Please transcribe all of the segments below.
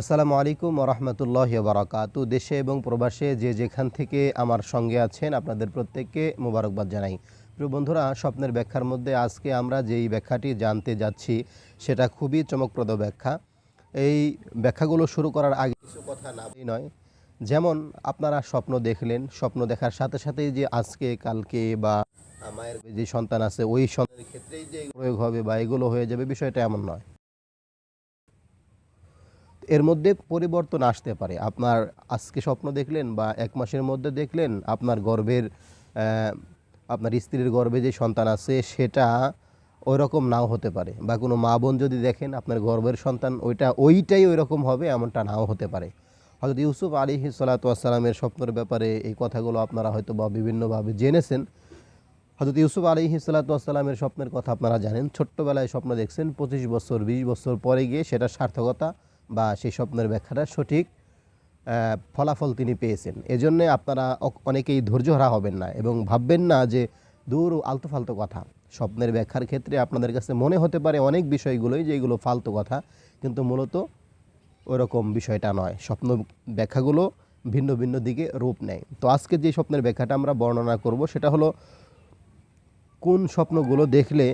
আসসালামু আলাইকুম রহমতুল্লাহ বারাকাতু। দেশে এবং প্রবাসে যে যেখান থেকে আমার সঙ্গে আছেন আপনাদের প্রত্যেককে মোবারকবাদ জানাই। প্রিয় বন্ধুরা, স্বপ্নের ব্যাখ্যার মধ্যে আজকে আমরা যেই ব্যাখ্যাটি জানতে যাচ্ছি, সেটা খুবই চমকপ্রদ ব্যাখ্যা। এই ব্যাখ্যাগুলো শুরু করার আগে কিছু কথা না নয়। যেমন, আপনারা স্বপ্ন দেখলেন, স্বপ্ন দেখার সাথে সাথেই যে আজকে, কালকে বা মায়ের যে সন্তান আছে, ওই সন্তানের ক্ষেত্রেই যে প্রয়োগ হবে বা এগুলো হয়ে যাবে, বিষয়টা এমন নয়। এর মধ্যে পরিবর্তন আসতে পারে। আপনার আজকে স্বপ্ন দেখলেন বা এক মাসের মধ্যে দেখলেন, আপনার গর্ভের আপনার স্ত্রীর গর্ভে যে সন্তান আছে, সেটা ওই রকম নাও হতে পারে বা কোনো মা বোন যদি দেখেন, আপনার গর্ভের সন্তান ওইটা, ওইটাই ওই রকম হবে এমনটা নাও হতে পারে। হয়তো ইউসুফ আলী সালাতামের স্বপ্নের ব্যাপারে এই কথাগুলো আপনারা হয়তো বা বিভিন্নভাবে জেনেছেন। হজরত ইউসুফ আলী সালাতামের স্বপ্নের কথা আপনারা জানেন। ছোট্টবেলায় স্বপ্ন দেখছেন, পঁচিশ বছর, বিশ বছর পরে গিয়ে সেটা সার্থকতা বা সেই স্বপ্নের ব্যাখ্যাটা সঠিক ফলাফল তিনি পেয়েছেন। এজন্য আপনারা অনেকেই ধৈর্য হারা হবেন না এবং ভাববেন না যে দূর আলতু ফালতু কথা। স্বপ্নের ব্যাখ্যার ক্ষেত্রে আপনাদের কাছে মনে হতে পারে অনেক বিষয়গুলোই যেগুলো ফালতু কথা, কিন্তু মূলত ওরকম বিষয়টা নয়। স্বপ্ন ব্যাখ্যাগুলো ভিন্ন ভিন্ন দিকে রূপ নেয়। তো আজকে যে স্বপ্নের ব্যাখ্যাটা আমরা বর্ণনা করব, সেটা হলো, কোন স্বপ্নগুলো দেখলে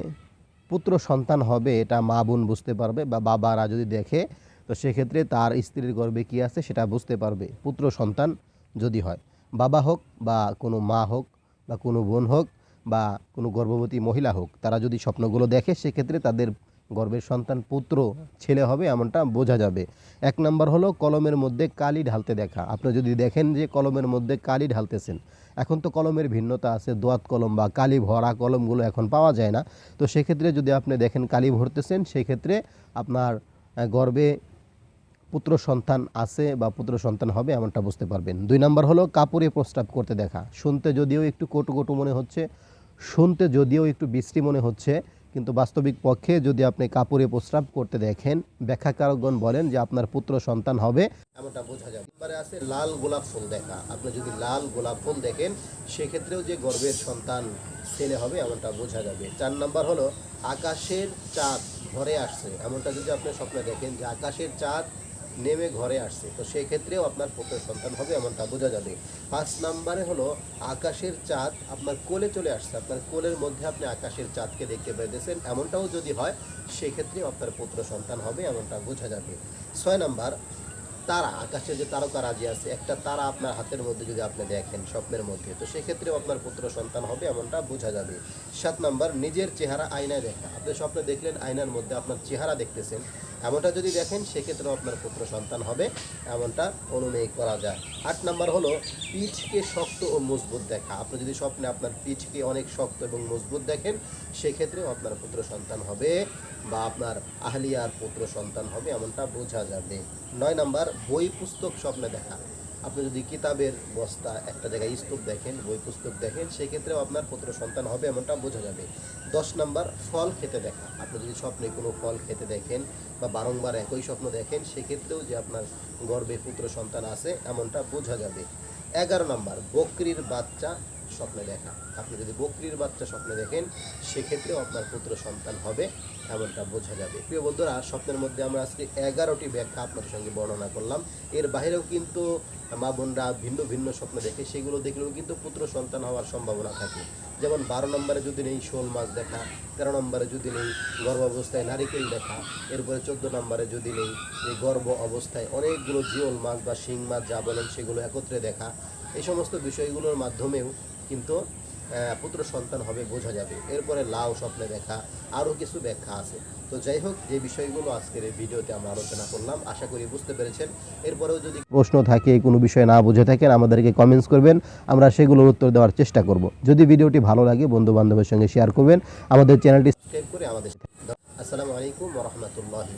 পুত্র সন্তান হবে এটা মা বোন বুঝতে পারবে বা বাবারা যদি দেখে তো সেক্ষেত্রে তার স্ত্রীর গর্বে কী আছে সেটা বুঝতে পারবে। পুত্র, সন্তান যদি হয়, বাবা হোক বা কোনো মা হোক বা কোনো বোন হোক বা কোনো গর্ভবতী মহিলা হোক, তারা যদি স্বপ্নগুলো দেখে, সেক্ষেত্রে তাদের গর্বের সন্তান পুত্র, ছেলে হবে এমনটা বোঝা যাবে। এক নম্বর হলো কলমের মধ্যে কালি ঢালতে দেখা। আপনি যদি দেখেন যে কলমের মধ্যে কালি ঢালতেছেন, এখন তো কলমের ভিন্নতা আছে, দোয়াত কলম বা কালি ভরা কলমগুলো এখন পাওয়া যায় না। তো সেক্ষেত্রে যদি আপনি দেখেন কালি ভরতেছেন, সেক্ষেত্রে আপনার গর্ভে পুত্র সন্তান আছে বা পুত্র সন্তান হবে, এমনটা বুঝতে পারবেন। দুই নাম্বার হলো, কাপড়ে প্রস্রাব করতে দেখা। শুনতে যদিও একটু কটু কটু মনে হচ্ছে, শুনতে যদিও একটু বৃষ্টি মনে হচ্ছে, কিন্তু বাস্তবিক পক্ষে যদি আপনি কাপড়ে প্রস্রাব করতে দেখেন, ব্যাখ্যাকারকগণ বলেন যে আপনার পুত্র সন্তান হবে। এমনটা বোঝা যাবে এবারে আছে লাল গোলাপ ফুল দেখা। আপনি যদি লাল গোলাপ ফুল দেখেন, সেক্ষেত্রেও যে গর্বের সন্তান ছেলে হবে, এমনটা বোঝা যাবে। চার নাম্বার হলো, আকাশের চাঁদ ঘরে আসছে। এমনটা যদি আপনি স্বপ্নে দেখেন যে আকাশের চাঁদ নেমে ঘরে আসছে। তো সেই ক্ষেত্রেও আপনার পুত্র সন্তান হবে এমনটা বোঝা যাবে। পাঁচ নাম্বারে হলো আকাশের চাঁদ আপনার কোলে চলে আসছে। আপনার কোলের মধ্যে আপনি আকাশের চাঁদকে দেখতে পেয়েছেন এমনটাও যদি হয়, সেক্ষেত্রেও আপনার পুত্র সন্তান হবে এমনটা বোঝা যাবে। ছয় নাম্বার তারা, আকাশে যে তারকা রাজি আছে, একটা তারা আপনার হাতের মধ্যে যদি আপনি দেখেন স্বপ্নের মধ্যে, তো সেক্ষেত্রেও আপনার পুত্র সন্তান হবে এমনটা বোঝা যাবে। সাত নাম্বার, নিজের চেহারা আয়নায় দেখা। আপনি স্বপ্নে দেখলেন আয়নার মধ্যে আপনার চেহারা দেখতেছেন। এমনটা যদি দেখেন, সেক্ষেত্রেও আপনার পুত্র সন্তান হবে এমনটা অনুমেয় করা যায়। আট নাম্বার হলো, পিঠকে শক্ত ও মজবুত দেখা। আপনি যদি স্বপ্নে আপনার পিঠকে অনেক শক্ত এবং মজবুত দেখেন, সেক্ষেত্রেও আপনার পুত্র সন্তান হবে বা আপনার আহলিয়ার পুত্র সন্তান হবে এমনটা বোঝা যাবে। নয় নাম্বার, বই পুস্তক স্বপ্নে দেখা। আপনি যদি কিতাবের বস্তা একটা জায়গায় স্তূপ দেখেন, বই পুস্তক দেখেন, সেক্ষেত্রেও আপনার পুত্র সন্তান হবে এমনটা বোঝা যাবে। দশ নাম্বার, ফল খেতে দেখা। আপনি যদি স্বপ্নে কোনো ফল খেতে দেখেন বা বারংবার একই স্বপ্ন দেখেন, সেক্ষেত্রেও যে আপনার গর্বে পুত্র সন্তান আছে, এমনটা বোঝা যাবে। এগারো নাম্বার, বকরির বাচ্চা স্বপ্নে দেখা। আপনি যদি বকরির বাচ্চা স্বপ্নে দেখেন, সেক্ষেত্রেও আপনার পুত্র সন্তান হবে, এমনটা বোঝা যাবে। প্রিয় বন্ধুরা, স্বপ্নের মধ্যে আমরা আজকে এগারোটি ব্যাখ্যা আপনাদের সঙ্গে বর্ণনা করলাম। এর বাইরেও কিন্তু মা বোনরা ভিন্ন ভিন্ন স্বপ্ন দেখে, সেগুলো দেখলেও কিন্তু পুত্র সন্তান হওয়ার সম্ভাবনা থাকে। যেমন বারো নম্বরে যদি নেই শোল মাছ দেখা, তেরো নম্বরে যদি নেই গর্ভ অবস্থায় নারিকেল দেখা, এরপরে চোদ্দ নম্বরে যদি নেই এই গর্ভ অবস্থায় অনেকগুলো জিওল মাছ বা শিং মাছ যা বলেন সেগুলো একত্রে দেখা। এই সমস্ত বিষয়গুলোর মাধ্যমেও কিন্তু পুত্র সন্তান হবে বোঝা যাবে। এরপরে লাউ স্বপ্নে দেখা আরও কিছু ব্যাখ্যা আছে। তো যাই হোক, যে বিষয়গুলো আজকের এই ভিডিওতে আমরা আলোচনা করলাম, আশা করি বুঝতে পেরেছেন। এরপরেও যদি প্রশ্ন থাকে, কোনো বিষয় না বুঝে থাকেন, আমাদেরকে কমেন্টস করবেন, আমরা সেগুলোর উত্তর দেওয়ার চেষ্টা করব। যদি ভিডিওটি ভালো লাগে বন্ধু বান্ধবের সঙ্গে শেয়ার করবেন, আমাদের চ্যানেলটি সাবস্ক্রাইব করে আমাদের আসসালামু আলাইকুম রহমতুল্লাহি